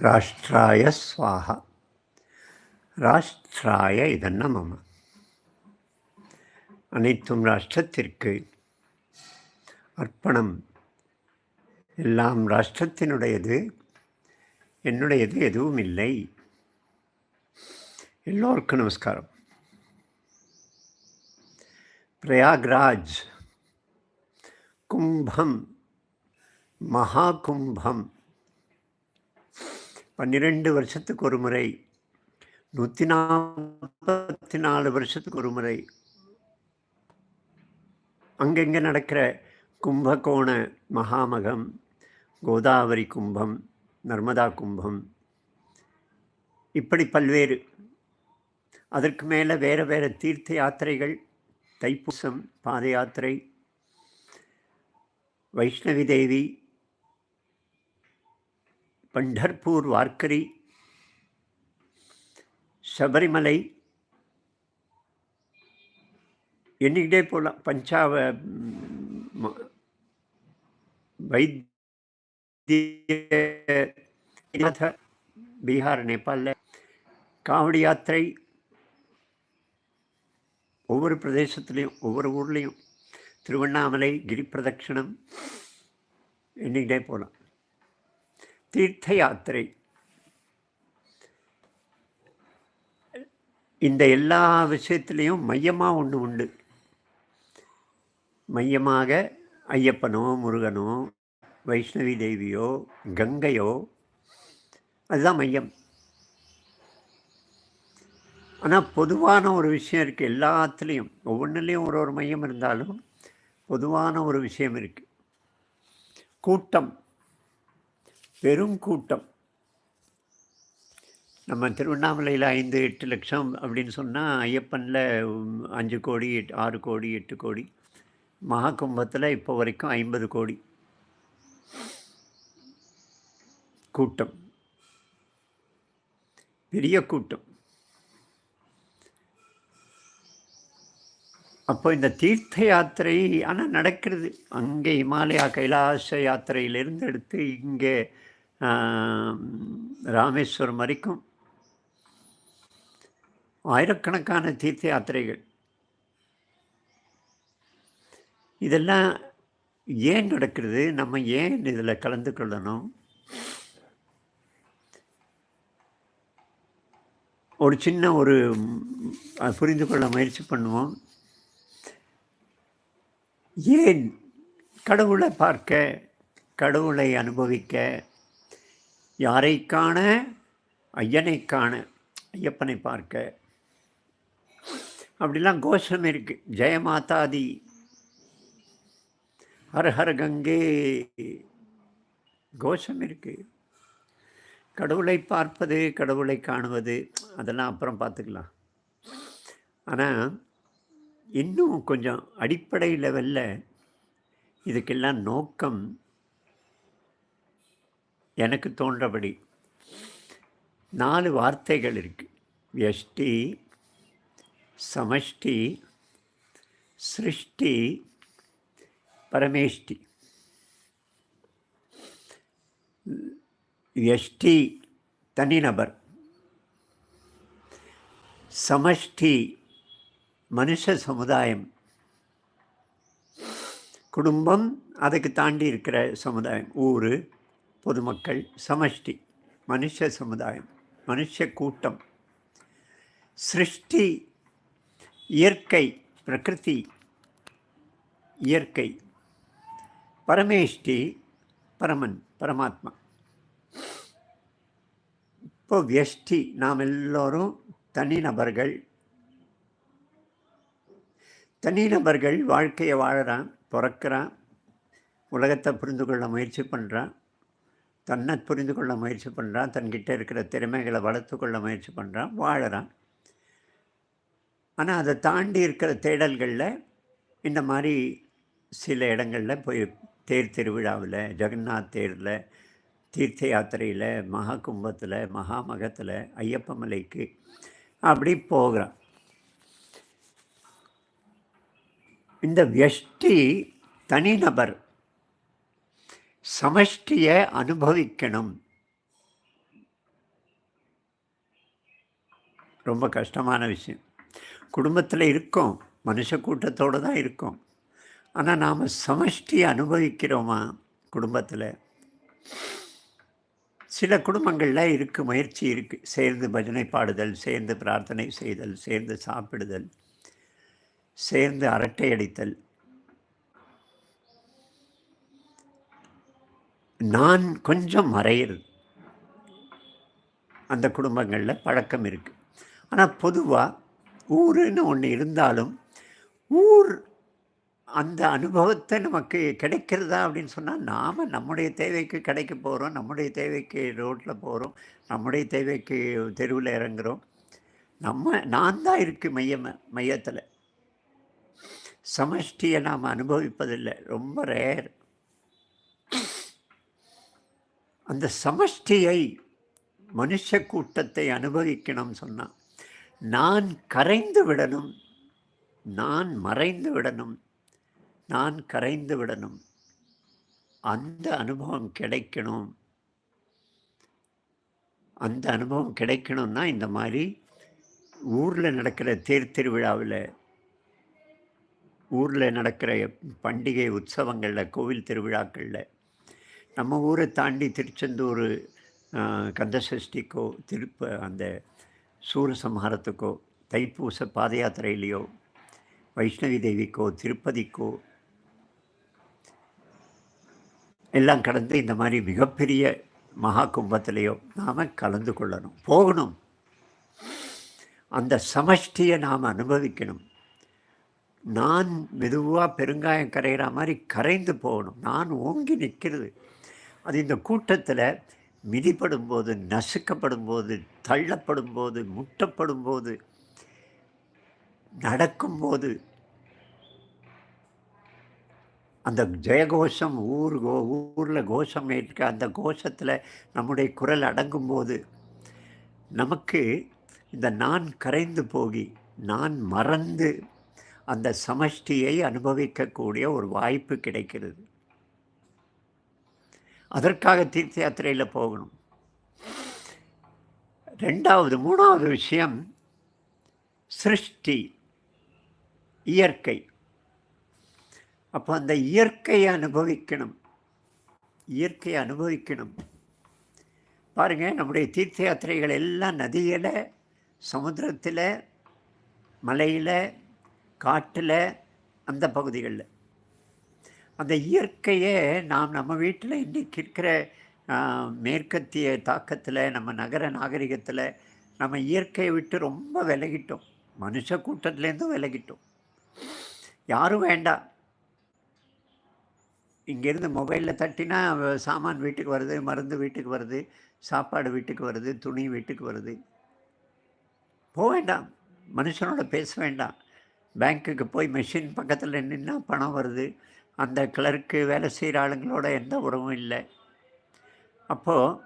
ರಾಷ್ಟ್ರಾಯ ಸ್ವಾಹ ராஷ்டிராய இதென்ன மம அனைத்தும் ராஷ்டிரத்திற்கு அர்ப்பணம் எல்லாம் ராஷ்டிரத்தினுடையது என்னுடையது எதுவும் இல்லை எல்லோருக்கும் நமஸ்காரம் பிரயாக்ராஜ் கும்பம் மகா கும்பம் பன்னிரெண்டு வருஷத்துக்கு ஒரு முறை நூற்றி நாற்பத்தி நாலு வருஷத்துக்கு ஒரு முறை. அங்கங்கே நடக்கிற கும்பகோண மகாமகம் கோதாவரி கும்பம் நர்மதா கும்பம் இப்படி பல்வேறு. அதற்கு மேலே வேறு வேறு தீர்த்த யாத்திரைகள் தைப்பூசம் பாத யாத்திரை வைஷ்ணவி தேவி பண்டர்பூர் வார்க்கரி சபரிமலை எண்ணிக்கிட்டே போகலாம் பஞ்சாவ வைத்திய பீகார் நேபாளில் காவடி யாத்திரை ஒவ்வொரு பிரதேசத்துலேயும் ஒவ்வொரு ஊர்லேயும். திருவண்ணாமலை கிரி பிரதட்சணம் எண்ணிக்கிட்டே போகலாம் தீர்த்த யாத்திரை இந்த எல்லா விஷயத்துலேயும் மையமாக ஒன்று உண்டு. மையமாக ஐயப்பனோ முருகனோ வைஷ்ணவி தேவியோ கங்கையோ அதுதான் மையம். ஆனால் பொதுவான ஒரு விஷயம் இருக்குது எல்லாத்துலேயும். ஒவ்வொன்றுலேயும் ஒரு ஒரு மையம் இருந்தாலும் பொதுவான ஒரு விஷயம் இருக்குது கூட்டம். பெரும் கூட்டம். நம்ம திருவண்ணாமலையில் ஐந்து எட்டு லட்சம் அப்படின்னு சொன்னால் ஐயப்பனில் அஞ்சு கோடி எட் ஆறு கோடி எட்டு கோடி. மகா கும்பத்தில் இப்போ வரைக்கும் ஐம்பது கோடி. கூட்டம். பெரிய கூட்டம். அப்போ இந்த தீர்த்த யாத்திரை ஆனால் நடக்கிறது. அங்கே இமாலயா கைலாச யாத்திரையிலிருந்து எடுத்து இங்கே ராமேஸ்வரம் வரைக்கும் ஆயிரக்கணக்கான தீர்த்த யாத்திரைகள். இதெல்லாம் ஏன் நடக்கிறது? நம்ம ஏன் இதில் கலந்து கொள்ளணும்? ஒரு சின்ன ஒரு புரிந்து கொள்ள முயற்சி பண்ணுவோம். ஏன் கடவுளை பார்க்க கடவுளை அனுபவிக்க யாரை காண ஐயனை காண ஐயப்பனை பார்க்க. அப்படிலாம் கோஷம் இருக்குது ஜெயமாதாதி ஹர் ஹர் கங்கே. கோஷம் இருக்குது கடவுளை பார்ப்பது கடவுளை காணுவது அதெல்லாம் அப்புறம் பார்த்துக்கலாம். ஆனால் இன்னும் கொஞ்சம் அடிப்படை லெவலில் இதுக்கெல்லாம் நோக்கம் எனக்கு தோன்றபடி. நாலு வார்த்தைகள் இருக்குது எஷ்டி சமஷ்டி சிருஷ்டி பரமேஷ்டி. எஷ்டி தனிநபர். சமஷ்டி மனுஷ சமுதாயம். குடும்பம் அதுக்கு தாண்டி இருக்கிற சமுதாயம். ஊர் பொதுமக்கள் சமஷ்டி மனுஷ சமுதாயம் மனுஷ கூட்டம் சிருஷ்டி இயற்கை பிரகிருதி இயற்கை. பரமேஷ்டி பரமன் பரமாத்மா. இப்போ வியஷ்டி நாம் எல்லோரும் தனிநபர்கள் தனிநபர்கள் வாழ்க்கையை வாழறான் பிறக்கிறான் உலகத்தை புரிந்து கொள்ள முயற்சி பண்ணுறான் தன்னை புரிந்து கொள்ள முயற்சி பண்ணுறான் தன்கிட்ட இருக்கிற திறமைகளை வளர்த்து கொள்ள முயற்சி பண்ணுறான் வாழறான். ஆனால் அதை தாண்டி இருக்கிற தேடல்களில் இந்த மாதிரி சில இடங்களில் போய் தேர் திருவிழாவில் ஜெகநாத் தேரில் தீர்த்த யாத்திரையில் மகா கும்பத்தில் மகாமகத்தில் ஐயப்ப மலைக்கு அப்படி போகிறான். இந்த வெஷ்டி தனிநபர் சமஷ்டியை அனுபவிக்கணும். ரொம்ப கஷ்டமான விஷயம். குடும்பத்தில் இருக்கோம் மனுஷ கூட்டத்தோடு தான் இருக்கோம். ஆனால் நாம் சமஷ்டியை அனுபவிக்கிறோமா குடும்பத்தில்? சில குடும்பங்களில் இருக்குது முயற்சி இருக்குது சேர்ந்து பஜனை பாடுதல் சேர்ந்து பிரார்த்தனை செய்தல் சேர்ந்து சாப்பிடுதல் சேர்ந்து அரட்டை அடித்தல். நான் கொஞ்சம் மறையிறது அந்த குடும்பங்களில் பழக்கம் இருக்குது ஆனால் பொதுவாக ஊருன்னு ஒன்று இருந்தாலும் ஊர் அந்த அனுபவத்தை நமக்கு கிடைக்கிறதா அப்படின்னு சொன்னால் நாம் நம்முடைய தேவைக்கு கிடைக்க போகிறோம் நம்முடைய தேவைக்கு ரோட்டில் போகிறோம் நம்முடைய தேவைக்கு தெருவில் இறங்குறோம். நம்ம நான் தான் இருக்குது மையம் மையத்தில். சமஷ்டியை நாம் அனுபவிப்பதில்லை. ரொம்ப ரேர் அந்த சமஷ்டியை மனுஷ கூட்டத்தை அனுபவிக்கணும் சொன்னால் நான் கரைந்து விடணும் நான் மறைந்து விடணும் நான் கரைந்து விடணும் அந்த அனுபவம் கிடைக்கணும். அந்த அனுபவம் கிடைக்கணும்னா இந்த மாதிரி ஊரில் நடக்கிற தேர் திருவிழாவில் ஊரில் நடக்கிற பண்டிகை உற்சவங்களில் கோவில் திருவிழாக்களில் நம்ம ஊரை தாண்டி திருச்செந்தூர் கந்தசஷ்டிக்கோ திருப்ப அந்த சூரசம்ஹாரத்துக்கோ தைப்பூச பாத யாத்திரையிலையோ வைஷ்ணவி தேவிக்கோ திருப்பதிக்கோ எல்லாம் கடந்து இந்த மாதிரி மிகப்பெரிய மகா கும்பத்திலேயோ நாம் கலந்து கொள்ளணும். போகணும். அந்த சமஷ்டியை நாம் அனுபவிக்கணும். நான் மெதுவாக பெருங்காயம் கரைகிற மாதிரி கரைந்து போகணும். நான் ஓங்கி நிற்கிறது. அது இந்த கூட்டத்தில் மிதிப்படும் போது நசுக்கப்படும் போது தள்ளப்படும் போது முட்டப்படும் போது நடக்கும்போது அந்த ஜெயகோஷம் ஊர் கோ ஊரில் கோஷம் ஏற்க அந்த கோஷத்தில் நம்முடைய குரல் அடங்கும்போது நமக்கு இந்த நான் கரைந்து போகி நான் மறந்து அந்த சமஷ்டியை அனுபவிக்கக்கூடிய ஒரு வாய்ப்பு கிடைக்கிறது. அதற்காக தீர்த்த யாத்திரையில் போகணும். ரெண்டாவது மூணாவது விஷயம் சிருஷ்டி இயற்கை. அப்போ அந்த இயற்கையை அனுபவிக்கணும். இயற்கையை அனுபவிக்கணும். பாருங்கள் நம்முடைய தீர்த்த யாத்திரைகள் எல்லாம் நதியில் சமுத்திரத்தில் மலையில் காட்டில் அந்த பகுதிகளில். அந்த இயற்கையே நாம் நம்ம வீட்டில் இன்றைக்கி இருக்கிற மேற்கத்திய தாக்கத்தில் நம்ம நகர நாகரிகத்தில் நம்ம இயற்கையை விட்டு ரொம்ப விலகிட்டோம். மனுஷ கூட்டத்துலேருந்தும் விலகிட்டோம். யாரும் வேண்டாம். இங்கேருந்து மொபைலில் தட்டினா சாமான் வீட்டுக்கு வருது மருந்து வீட்டுக்கு வருது சாப்பாடு வீட்டுக்கு வருது துணி வீட்டுக்கு வருது. போக வேண்டாம். மனுஷனோட பேச வேண்டாம். பேங்க்குக்கு போய் மெஷின் பக்கத்தில் நின்னால் பணம் வருது. அந்த கிளர்க்கு வேலை செய்கிற ஆளுங்களோட எந்த உறவும் இல்லை. அப்போது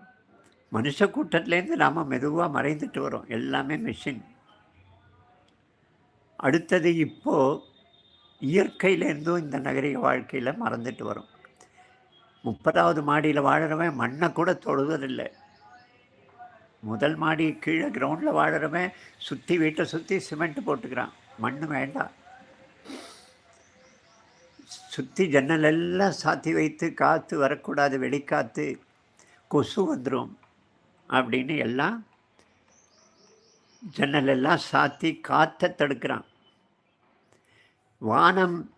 மனுஷ கூட்டத்துலேருந்து நாம் மெதுவாக மறைந்துட்டு வரோம். எல்லாமே மிஷின் அடுத்தது இப்போது இயற்கையிலேருந்தும் இந்த நகரிக வாழ்க்கையில் மறந்துட்டு வரும். முப்பதாவது மாடியில் வாழறவன் மண்ணை கூட தொழுவதில்லை முதல் மாடி கீழே கிரவுண்டில் வாழறவன் சுற்றி வீட்டை சுற்றி சிமெண்ட் போட்டுக்கிறான். மண் வேண்டாம். சுற்றி ஜன்னல் எல்லாம் சாத்தி வைத்து காற்று வரக்கூடாது வெளிக்காற்று கொசு வந்துடும் அப்படின்னு எல்லாம் ஜன்னலெல்லாம் சாத்தி காற்றை தடுக்கிறான். வானம்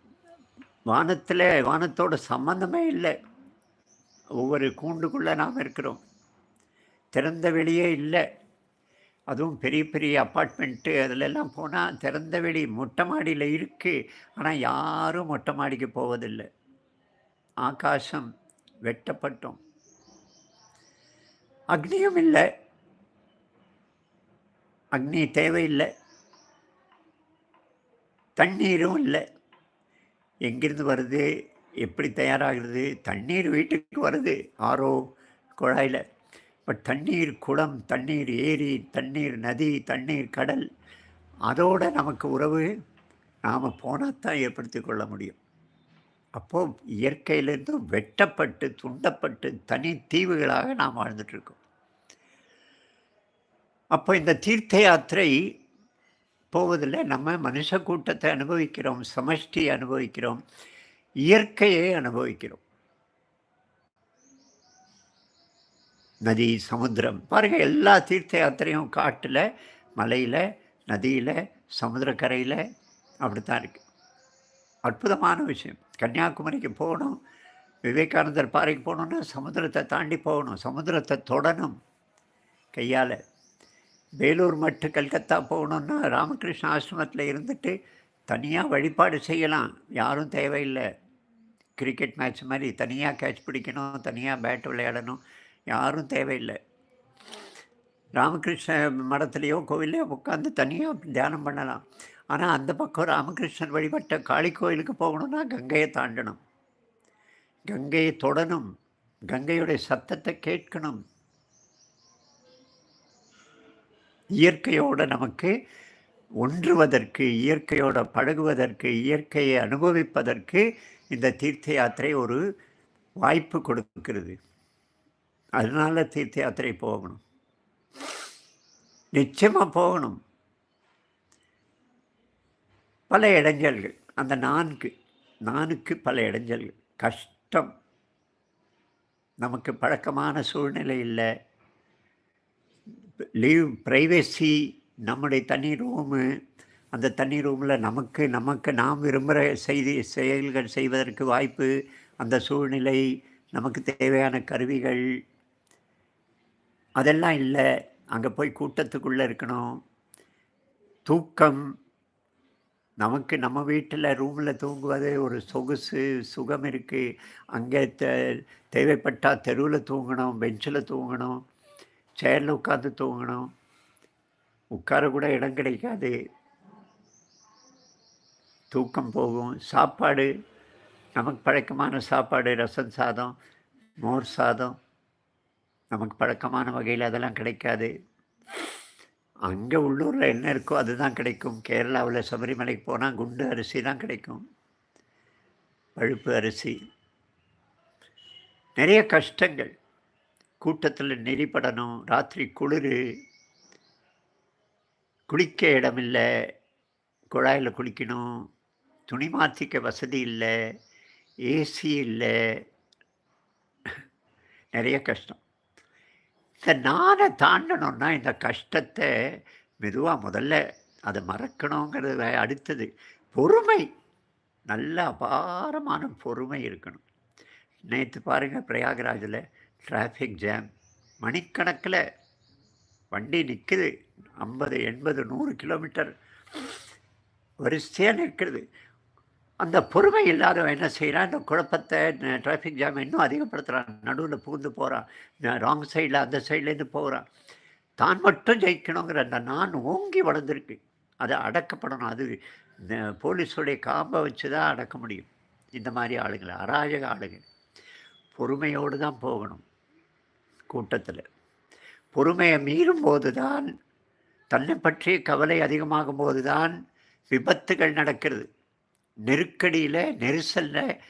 வானத்தில் வானத்தோட சம்மந்தமே இல்லை. ஒவ்வொரு கூண்டுக்குள்ளே நாம் இருக்கிறோம். திறந்த வெளியே இல்லை. அதுவும் பெரிய பெரிய அப்பார்ட்மெண்ட்டு அதிலெல்லாம் போனால் திறந்த வெளி மொட்டை மாடியில் இருக்குது ஆனால் யாரும் மொட்டை மாடிக்கு போவதில்லை. ஆகாசம் வெட்டப்பட்டோம். அக்னியும் இல்லை. அக்னி தேவையில்லை. தண்ணீரும் இல்லை. எங்கேருந்து வருது? எப்படி தயாராகிறது? தண்ணீர் வீட்டுக்கு வருது. ஆரோ குழாயில். இப்போ தண்ணீர் குளம் தண்ணீர் ஏரி தண்ணீர் நதி தண்ணீர் கடல் அதோடு நமக்கு உறவு நாம் போனால் தான் ஏற்படுத்தி கொள்ள முடியும். அப்போது இயற்கையிலிருந்து வெட்டப்பட்டு துண்டப்பட்டு தனி தீவுகளாக நாம் வாழ்ந்துட்டுருக்கோம். அப்போ இந்த தீர்த்த யாத்திரை போவதில் நம்ம மனுஷ கூட்டத்தை அனுபவிக்கிறோம் சமஷ்டி அனுபவிக்கிறோம் இயற்கையை அனுபவிக்கிறோம். நதி சமுத்திரம். பாருங்கள் எல்லா தீர்த்த யாத்திரையும் காட்டில் மலையில் நதியில் சமுத்திரக்கரையில் அப்படி தான் இருக்குது அற்புதமான விஷயம். கன்னியாகுமரிக்கு போகணும் விவேகானந்தர் பாறைக்கு போகணுன்னா சமுத்திரத்தை தாண்டி போகணும். சமுத்திரத்தை தொடணும் கையால். வேலூர் மட்டு கல்கத்தா போகணுன்னா ராமகிருஷ்ண ஆசிரமத்தில் இருந்துட்டு தனியாக வழிபாடு செய்யலாம். யாரும் தேவையில்லை. கிரிக்கெட் மேட்ச் மாதிரி தனியாக கேட்ச் பிடிக்கணும் தனியாக பேட் விளையாடணும். யாரும் தேவையில்லை. ராமகிருஷ்ண மடத்துலேயோ கோவிலையோ உட்காந்து தனியாக தியானம் பண்ணலாம். ஆனால் அந்த பக்கம் ராமகிருஷ்ணன் வழிபட்ட காளி கோயிலுக்கு போகணுன்னா கங்கையை தாண்டணும். கங்கையை தொடணும். கங்கையுடைய சத்தத்தை கேட்கணும். இயற்கையோடு நமக்கு ஒன்றுவதற்கு இயற்கையோட பழகுவதற்கு இயற்கையை அனுபவிப்பதற்கு இந்த தீர்த்த யாத்திரை ஒரு வாய்ப்பு கொடுக்கிறது. அதனால தீர்த்த யாத்திரை போகணும். நிச்சயமாக போகணும். பல இடைஞ்சல்கள். அந்த நான்கு நானுக்கு பல இடைஞ்சல்கள். கஷ்டம். நமக்கு பழக்கமான சூழ்நிலை இல்லை. லீவ் ப்ரைவேசி நம்முடைய தனி ரூமு. அந்த தனி ரூமில் நமக்கு நமக்கு நாம் விரும்புகிற செய்தி செயல்கள் செய்வதற்கு வாய்ப்பு. அந்த சூழ்நிலை நமக்கு தேவையான கருவிகள். அதெல்லாம் இல்லை. அங்கே போய் கூட்டத்துக்குள்ளே இருக்கணும். தூக்கம். நமக்கு நம்ம வீட்டில் ரூமில் தூங்குவது ஒரு சொகுசு சுகம் இருக்குது அங்கே தே தேவைப்பட்டால் தெருவில் தூங்கணும் பெஞ்சில் தூங்கணும் சேரில் உட்காந்து தூங்கணும். உட்கார கூட இடம் கிடைக்காது. தூக்கம் போகும். சாப்பாடு நமக்கு பழக்கமான சாப்பாடு ரசம் சாதம் மோர் சாதம். நமக்கு பழக்கமான வகையில் அதெல்லாம் கிடைக்காது. அங்கே உள்ளூரில் என்ன இருக்கோ அதுதான் கிடைக்கும். கேரளாவில் சபரிமலைக்கு போனால் குண்டு அரிசி தான் கிடைக்கும். பழுப்பு அரிசி. நிறைய கஷ்டங்கள். கூட்டத்தில் நெறிப்படணும் ராத்திரி குளிர். குளிக்க இடமில்லை. குழாயில் குளிக்கணும். துணி மாற்றிக்க வசதி இல்லை. ஏசி இல்லை. நிறைய கஷ்டம். இந்த நானை தாண்டணும்னா இந்த கஷ்டத்தை மெதுவாக முதல்ல அதை மறக்கணுங்கிறது வே- அடுத்தது. பொறுமை நல்ல அபாரமான பொறுமை இருக்கணும். நேற்று பாருங்கள் பிரயாகராஜில் டிராஃபிக் ஜாம் மணிக்கணக்கில் வண்டி நிற்குது ஐம்பது எண்பது நூறு கிலோமீட்டர் வரிசையாக நிற்கிறது. அந்த பொறுமை இல்லாதவன் என்ன செய்கிறான் இந்த குழப்பத்தை டிராஃபிக் ஜாம் இன்னும் அதிகப்படுத்துகிறான் நடுவில் புகுந்து போகிறான் ராங் சைடில் அந்த சைட்லேருந்து போகிறான் தான் மட்டும் ஜெயிக்கணுங்கிற அந்த நான் ஓங்கி வளர்ந்துருக்கு. அதை அடக்கப்படணும். அது இந்த போலீஸுடைய காம்பை வச்சு தான் அடக்க முடியும். இந்த மாதிரி ஆளுங்களை அராஜக ஆளுங்க. பொறுமையோடு தான் போகணும் கூட்டத்தில். பொறுமையை மீறும் போது தான் தன்னை பற்றிய கவலை அதிகமாகும் போது தான் விபத்துகள் நடக்கிறது. நெருக்கடியில் நெரிசலில்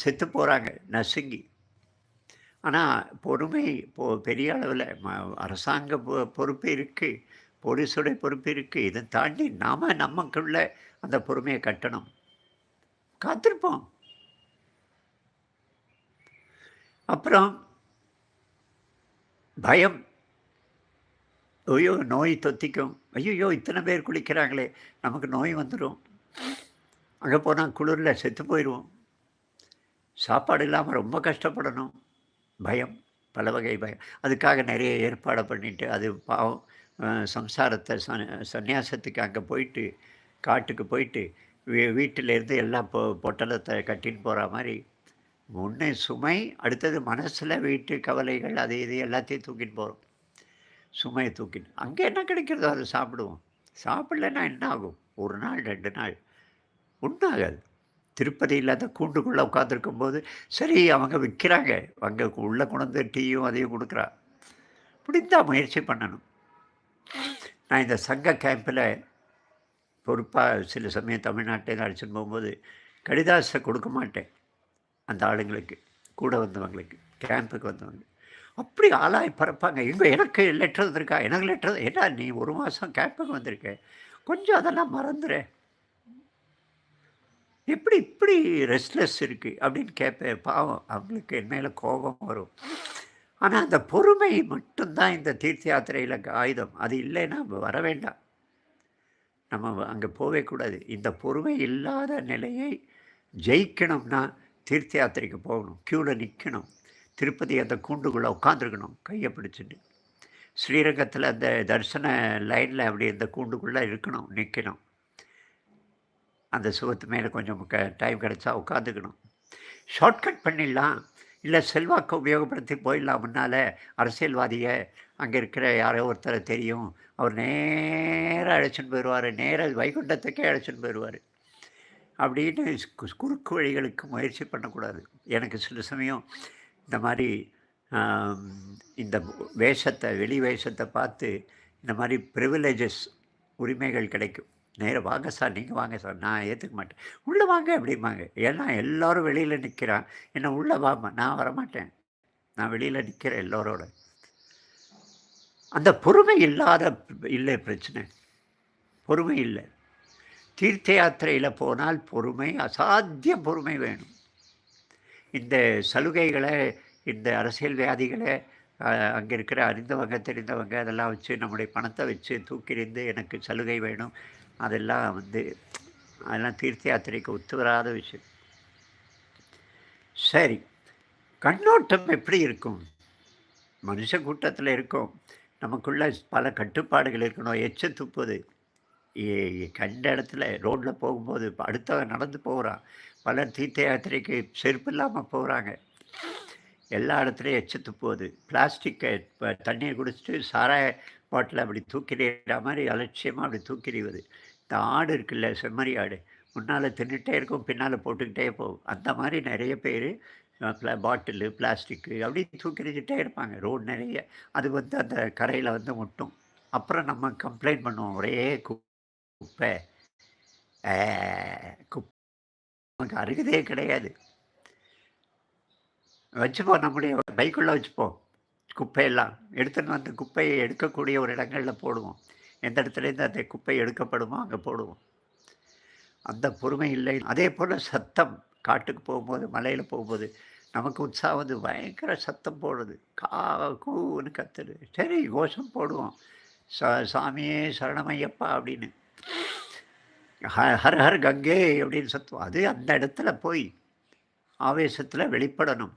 செத்து போகிறாங்க நசுங்கி. ஆனால் பொறுமை இப்போ பெரிய அளவில் ம அரசாங்க பொ- பொறுப்பு இருக்குது போலீஸுடைய பொறுப்பு இருக்குது இதை தாண்டி நாம் நமக்குள்ள அந்த பொறுமையை கட்டணும். காத்திருப்போம். அப்புறம் பயம். ஐயோ நோய் தொத்திக்கும். ஐயோ இத்தனை பேர் குளிக்கிறாங்களே நமக்கு நோய் வந்துடும் அங்கே போனால் குளிரில் செத்து போயிடுவோம் சாப்பாடு இல்லாமல் ரொம்ப கஷ்டப்படணும். பயம் பல வகை பயம். அதுக்காக நிறைய ஏற்பாடை பண்ணிட்டு அது பாவம் சம்சாரத்தை சன் சந்நியாசத்துக்கு அங்கே போயிட்டு காட்டுக்கு போயிட்டு வீ வீட்டிலேருந்து எல்லாம் பொ பொட்டலத்தை கட்டின்னு போகிற மாதிரி முன்னே சுமை அடுத்தது மனசில் வீட்டு கவலைகள் அது இது எல்லாத்தையும் தூக்கின்னு போகிறோம் சுமையை தூக்கின்னு. அங்கே என்ன கிடைக்கிறதோ அதை சாப்பிடுவோம். சாப்பிட்லன்னா என்ன ஆகும்? ஒரு நாள் ரெண்டு நாள். உண்டாகாது. திருப்பதி திருப்பதியில் அந்த கூண்டுக்குள்ளே உட்காந்துருக்கும் போது சரி அவங்க விற்கிறாங்க. அங்கே உள்ளே கொண்டு டீயும் அதையும் கொடுக்குறா. முடிந்தால் முயற்சி பண்ணணும். நான் இந்த சங்க கேம்பில் பொறுப்பாக சில சமயம் தமிழ்நாட்டில் அழைச்சிட்டு போகும்போது கடிதாசை கொடுக்க மாட்டேன். அந்த ஆளுங்களுக்கு கூட வந்தவங்களுக்கு கேம்புக்கு வந்தவங்க. அப்படி ஆளாய் பறப்பாங்க இங்கே எனக்கு லெட்டர் வந்திருக்கா? எனக்கு லெட்டர் ஏன்னா நீ ஒரு மாதம் கேம்புக்கு வந்திருக்க? கொஞ்சம் அதெல்லாம் மறந்துடு. எப்படி இப்படி ரெஸ்ட்லெஸ் இருக்குது அப்படின்னு கேட்பேன். பாவம் அவங்களுக்கு என் மேலே கோபம் வரும். ஆனால் அந்த பொறுமை மட்டும்தான் இந்த தீர்த்த யாத்திரையில் ஆயுதம். அது இல்லைன்னா வர வேண்டாம். நம்ம அங்கே போவே கூடாது. இந்த பொறுமை இல்லாத நிலையை ஜெயிக்கணும்னா தீர்த்த யாத்திரைக்கு போகணும். க்யூவில் நிற்கணும் திருப்பதி அந்த கூண்டுக்குள்ளே உட்காந்துருக்கணும் கையை பிடிச்சிட்டு. ஸ்ரீரங்கத்தில் அந்த தரிசன லைனில் அப்படி அந்த கூண்டுக்குள்ளே இருக்கணும் நிற்கணும் அந்த சுகத்து மேலே கொஞ்சம் க டைம் கிடச்சா உட்காந்துக்கணும். ஷார்ட்கட் பண்ணிடலாம். இல்லை செல்வாக்கை உபயோகப்படுத்தி போயிடலாம். முன்னால் அரசியல்வாதியை அங்கே இருக்கிற யாரோ ஒருத்தரை தெரியும். அவர் நேராக அழைச்சின்னு போயிடுவார். நேராக வைகுண்டத்துக்கே அழைச்சின்னு போயிடுவார். அப்படின்னு கு- குறுக்கு வழிகளுக்கு முயற்சி பண்ணக்கூடாது. எனக்கு சில சமயம் இந்த மாதிரி இந்த வேஷத்தை வெளி வேஷத்தை பார்த்து இந்த மாதிரி ப்ரிவிலேஜஸ் உரிமைகள் கிடைக்கும். நேராக வாங்க சார் நீங்கள் வாங்க சார் நான் ஏற்றுக்க மாட்டேன். உள்ளே வாங்க அப்படிம்பாங்க. ஏன்னா எல்லோரும் வெளியில் நிற்கிறான் என்ன உள்ளே வாமா நான் வரமாட்டேன். நான் வெளியில் நிற்கிறேன் எல்லோரோட. அந்த பொறுமை இல்லாத இல்லை பிரச்சனை. பொறுமை இல்லை. தீர்த்த யாத்திரையில் போனால் பொறுமை அசாத்திய பொறுமை வேணும். இந்த சலுகைகளை இந்த அரசியல் வியாதிகளை அங்கே இருக்கிற அறிந்தவங்க தெரிந்தவங்க அதெல்லாம் வச்சு நம்முடைய பணத்தை வச்சு தூக்கிறிந்து எனக்கு சலுகை வேணும். அதெல்லாம் வந்து அதெல்லாம் தீர்த்த யாத்திரைக்கு ஒத்து வராத விஷயம். சரி கண்ணோட்டம் எப்படி இருக்கும்? மனுஷ கூட்டத்தில் இருக்கும். நமக்குள்ள பல கட்டுப்பாடுகள் இருக்கணும். எச்ச துப்புது. கண்ட இடத்துல ரோட்டில் போகும்போது அடுத்தவன் நடந்து போகிறான் பலர் தீர்த்த யாத்திரைக்கு செருப்பு இல்லாமல் போகிறாங்க எல்லா இடத்துலையும் எச்ச துப்புவது பிளாஸ்டிக்கை இப்போ தண்ணியை குடிச்சிட்டு சாராய பாட்டில் அப்படி தூக்கிறிற மாதிரி அலட்சியமாக அப்படி தூக்கிறிவது இந்த ஆடு இருக்குல்ல செம்மறி ஆடு முன்னால் தின்னுட்டே இருக்கும் பின்னால் போட்டுக்கிட்டே போகும். அந்த மாதிரி நிறைய பேர் பாட்டிலு பிளாஸ்டிக்கு அப்படி தூக்கிறிக்கிட்டே இருப்பாங்க. ரோடு நிறைய அது வந்து அந்த கரையில் வந்து முட்டும் அப்புறம் நம்ம கம்ப்ளைண்ட் பண்ணுவோம் ஒரே கு- குப்பை குப்பை நமக்கு அருகதே கிடையாது. வச்சுப்போம் நம்முடைய பைக்குள்ளே வச்சுப்போம் குப்பையெல்லாம். எடுத்துன்னு வந்து குப்பையை எடுக்கக்கூடிய ஒரு இடங்களில் போடுவோம். எந்த இடத்துலேருந்து அந்த குப்பை எடுக்கப்படுமோ அங்கே போடுவோம். அந்த பொறுமை இல்லை. அதே போல் சத்தம் காட்டுக்கு போகும்போது மலையில் போகும்போது நமக்கு உற்சாகம் வந்து பயங்கர சத்தம் போடுது. கா கூன்னு கத்துது. சரி கோஷம் போடுவோம். சா சாமியே சரணமையப்பா அப்படின்னு. ஹ ஹர் ஹர் கங்கே அப்படின்னு சத்துவோம் அது அந்த இடத்துல போய் ஆவேசத்தில் வெளிப்படணும்.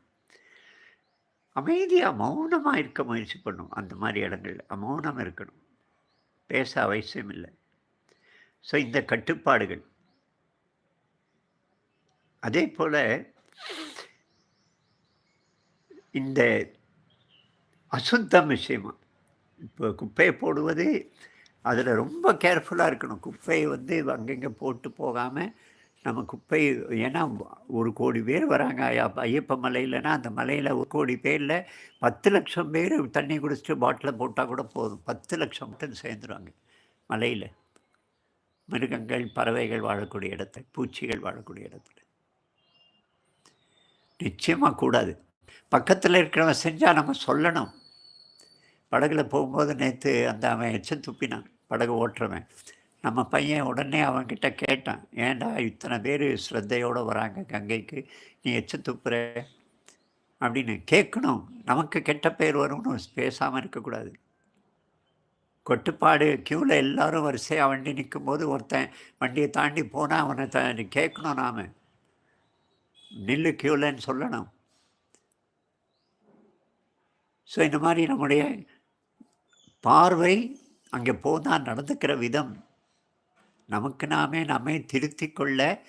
அமைதியாக மௌனமாக இருக்க முயற்சி பண்ணும். அந்த மாதிரி இடங்கள்ல மௌனம் இருக்கணும். பேச அவசியம் இல்லை ஸோ இந்த கட்டுப்பாடுகள். அதே போல் இந்த அசுத்தம் விஷயமா இப்போ குப்பையை போடுவது அதில் ரொம்ப கேர்ஃபுல்லாக இருக்கணும். குப்பையை வந்து அங்கங்கே போட்டு போகாமல் நம்ம குப்பை ஏன்னா ஒரு கோடி பேர் வராங்க. ஐயப்ப மலையிலனா அந்த மலையில் ஒரு கோடி பேரில் பத்து லட்சம் பேர் தண்ணி குடிச்சிட்டு பாட்டில் போட்டால் கூட போதும். பத்து லட்சம் மட்டும் சேர்ந்துருவாங்க மலையில். மிருகங்கள் பறவைகள் வாழக்கூடிய இடத்துல பூச்சிகள் வாழக்கூடிய இடத்துல. நிச்சயமாக கூடாது. பக்கத்தில் இருக்கிறவன் செஞ்சால் நம்ம சொல்லணும். படகுல போகும்போது நேற்று அந்த அவன் எச்சம் துப்பினான். படகு ஓட்டுறவன். நம்ம பையன் உடனே அவன்கிட்ட கேட்டான் ஏன்டா இத்தனை பேர் ஸ்ரத்தையோடு வராங்க கங்கைக்கு? நீ எச்சம் துப்புற? அப்படின்னு கேட்கணும் நமக்கு கெட்ட பேர் வரும்னு பேசாமல் இருக்கக்கூடாது. கொட்டுப்பாடு க்யூவில் எல்லாரும் வரிசையாக வண்டி நிற்கும்போது ஒருத்தன் வண்டியை தாண்டி போனால் அவனை த கேட்கணும் நாம். நில்லு க்யூலன்னு சொல்லணும். ஸோ இந்த மாதிரி நம்முடைய பார்வை அங்கே போனால் நடந்துக்கிற விதம். நமக்கு நாமே நம்மை திருத்தி கொள்ள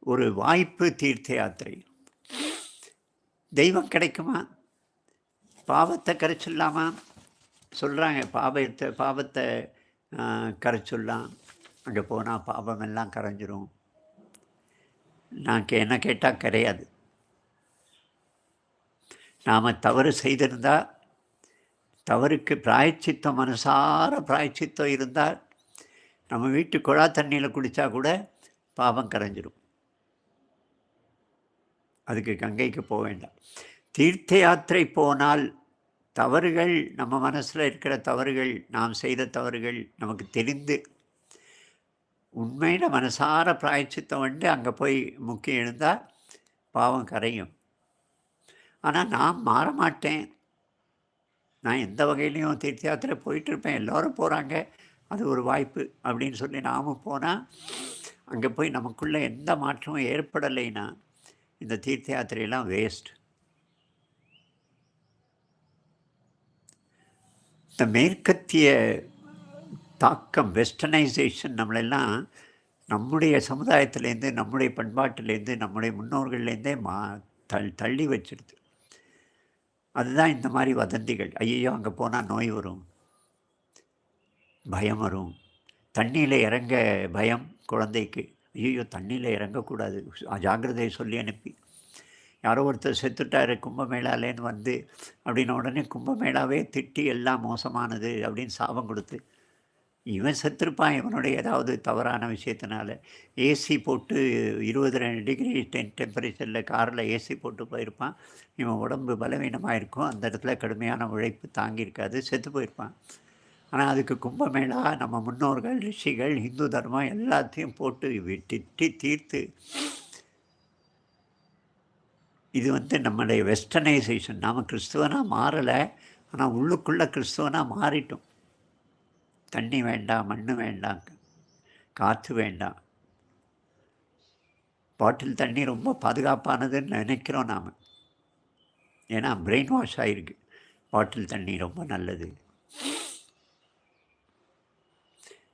ஒரு வாய்ப்பு தீர்த்த யாத்திரை. தெய்வம் கிடைக்குமா? பாவத்தை கரைச்சிடலாமா? சொல்கிறாங்க பாவத்தை பாவத்தை ஆ, கரைச்சிடலாம். அங்கே போனால் பாவம் எல்லாம் கரைஞ்சிரும். நான் கே என்ன கேட்டால் கிடையாது. நாம் தவறு செய்திருந்தால் தவறுக்கு பிராயச்சித்தம் மனசார பிராயச்சித்தம் இருந்தால் நம்ம வீட்டு குழா தண்ணியில் குடித்தா கூட பாவம் கரைஞ்சிரும். அதுக்கு கங்கைக்கு போக வேண்டாம். தீர்த்த யாத்திரை போனால் தவறுகள் நம்ம மனசில் இருக்கிற தவறுகள் நாம் செய்த தவறுகள் நமக்கு தெரிந்து உண்மையில் மனசார பிராய்ச்சித்தம் வந்து அங்கே போய் முக்கியம் எழுந்தால் பாவம் கரையும். ஆனால் நான் மாற மாட்டேன். நான் எந்த வகையிலையும் தீர்த்த யாத்திரை போயிட்டுருப்பேன் எல்லோரும் போகிறாங்க அது ஒரு வாய்ப்பு அப்படின்னு சொல்லி நாம் போனால் அங்கே போய் நமக்குள்ளே எந்த மாற்றமும் ஏற்படலைன்னா இந்த தீர்த்த யாத்திரையெல்லாம் வேஸ்ட் இந்த மேற்கத்திய தாக்கம் வெஸ்டர்னைசேஷன் நம்மளெல்லாம் நம்முடைய சமுதாயத்துலேருந்து நம்முடைய பண்பாட்டிலேருந்து நம்முடைய முன்னோர்கள்லேருந்தே மா தள் தள்ளி வச்சிடுது அதுதான் இந்த மாதிரி வதந்திகள். ஐயோ அங்கே போனால் நோய் வரும். பயம் வரும். தண்ணியில் இறங்க பயம் குழந்தைக்கு. ஐயோ தண்ணியில் இறங்கக்கூடாது. ஜாக்கிரதையை சொல்லி அனுப்பி. யாரோ ஒருத்தர் செத்துட்டாரு கும்பமேளாலேன்னு வந்து அப்படின்ன உடனே கும்பமேளாவே திட்டி எல்லாம் மோசமானது அப்படின்னு சாபம் கொடுத்து இவன் செத்துருப்பான் இவனுடைய ஏதாவது தவறான விஷயத்தினால. ஏசி போட்டு இருபது ரெண்டு டிகிரி டென் டெம்பரேச்சரில் காரில் ஏசி போட்டு போயிருப்பான். இவன் உடம்பு பலவீனமாக இருக்கும் அந்த இடத்துல கடுமையான உழைப்பு தாங்கியிருக்காது செத்து போயிருப்பான். ஆனால் அதுக்கு கும்பமேளா நம்ம முன்னோர்கள் ரிஷிகள் இந்து தர்மம் எல்லாத்தையும் போட்டு திட்டி தீர்த்து இது வந்து நம்முடைய வெஸ்டர்னைசேஷன் நாம் கிறிஸ்துவனாக மாறலை ஆனால் உள்ளுக்குள்ளே கிறிஸ்துவனாக மாறிட்டோம். தண்ணி வேண்டாம் மண் வேண்டாம் காற்று வேண்டாம். பாட்டில் தண்ணி ரொம்ப பாதுகாப்பானதுன்னு நினைக்கிறோம் நாம். ஏன்னா பிரெயின் வாஷ் ஆகிருக்கு பாட்டில் தண்ணி ரொம்ப நல்லது.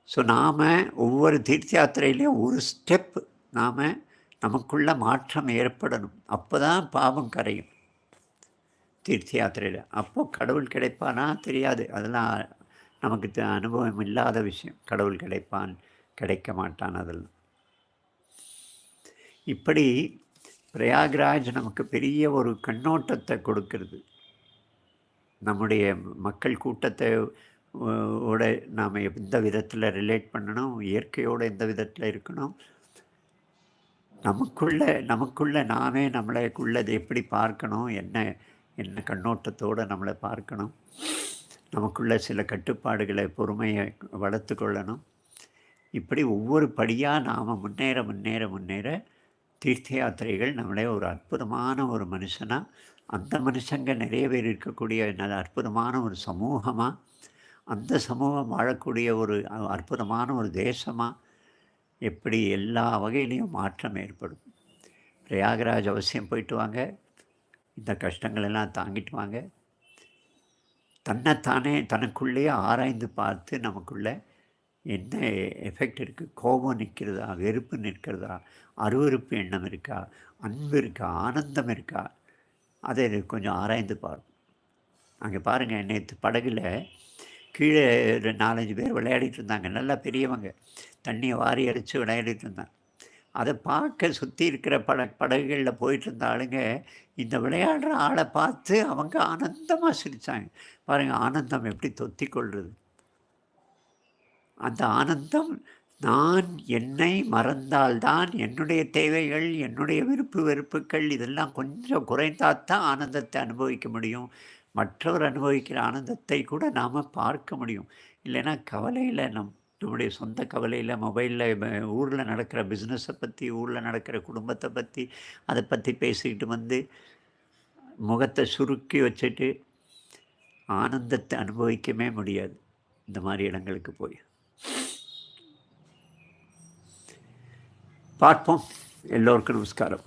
ஸோ நாம் ஒவ்வொரு தீர்த்த யாத்திரையிலையும் ஒரு ஸ்டெப் நாம் நமக்குள்ள மாற்றம் ஏற்படணும். அப்போ தான் பாவம் கரையும். தீர்த்த யாத்திரையில் அப்போது கடவுள் கிடைப்பானா? தெரியாது. அதெல்லாம் நமக்கு அனுபவம் இல்லாத விஷயம். கடவுள் கிடைப்பான் கிடைக்க மாட்டான் அதெல்லாம். இப்படி பிரயாக்ராஜ் நமக்கு பெரிய ஒரு கண்ணோட்டத்தை கொடுக்கறது. நம்முடைய மக்கள் கூட்டத்தை ஓட நாம் எந்த விதத்தில் ரிலேட் பண்ணணும் இயற்கையோடு எந்த விதத்தில் இருக்கணும். நமக்குள்ள நமக்குள்ள நாமே நம்மளைக்குள்ளதை எப்படி பார்க்கணும் என்ன என்ன கண்ணோட்டத்தோடு நம்மளை பார்க்கணும். நமக்குள்ள சில கட்டுப்பாடுகளை பொறுமையை வளர்த்து கொள்ளணும். இப்படி ஒவ்வொரு படியாக நாம் முன்னேற முன்னேற முன்னேற தீர்த்த யாத்திரைகள் நம்மளே ஒரு அற்புதமான ஒரு மனுஷனாக அந்த மனுஷங்க நிறைய பேர் இருக்கக்கூடிய அற்புதமான ஒரு சமூகமாக அந்த சமூகம் வாழக்கூடிய ஒரு அற்புதமான ஒரு தேசமாக எப்படி எல்லா வகையிலையும் மாற்றம் ஏற்படும். பிரயாகராஜ் அவசியம் போயிட்டு வாங்க. இந்த கஷ்டங்களெல்லாம் தாங்கிட்டு வாங்க. தன்னைத்தானே தனக்குள்ளேயே ஆராய்ந்து பார்த்து நமக்குள்ளே என்ன எஃபெக்ட் இருக்குது கோபம் நிற்கிறதா? வெறுப்பு நிற்கிறதா? அருவறுப்பு எண்ணம் இருக்கா? அன்பு இருக்கா? ஆனந்தம் இருக்கா? அதை கொஞ்சம் ஆராய்ந்து பாருங்கள் அங்கே பாருங்கள் நேற்று படகுல கீழே ஒரு நாலஞ்சு பேர் விளையாடிட்டு இருந்தாங்க நல்லா பெரியவங்க. தண்ணியை வாரி அடித்து விளையாடிட்டு இருந்தாங்க அதை பார்க்க சுற்றி இருக்கிற பட படகுகளில் போயிட்டு இருந்த ஆளுங்க இந்த விளையாடுற ஆளை பார்த்து அவங்க ஆனந்தமாக சிரித்தாங்க பாருங்கள் ஆனந்தம் எப்படி தொத்தி கொள்வது அந்த ஆனந்தம் நான் என்னை மறந்தால்தான் என்னுடைய தேவைகள் என்னுடைய விருப்பு வெறுப்புகள் இதெல்லாம் கொஞ்சம் குறைந்தால் தான் ஆனந்தத்தை அனுபவிக்க முடியும். மற்றவர் அனுபவிக்கிற ஆனந்தத்தை கூட நாம் பார்க்க முடியும். இல்லைன்னா கவலையில் நம் நம்முடைய சொந்த கவலையில் மொபைலில் ஊரில் நடக்கிற பிஸ்னஸை பற்றி ஊரில் நடக்கிற குடும்பத்தை பற்றி அதை பற்றி பேசிக்கிட்டு வந்து முகத்தை சுருக்கி வச்சுட்டு ஆனந்தத்தை அனுபவிக்கவே முடியாது. இந்த மாதிரி இடங்களுக்கு போய். பார்ப்போம். எல்லோருக்கும் நமஸ்காரம்.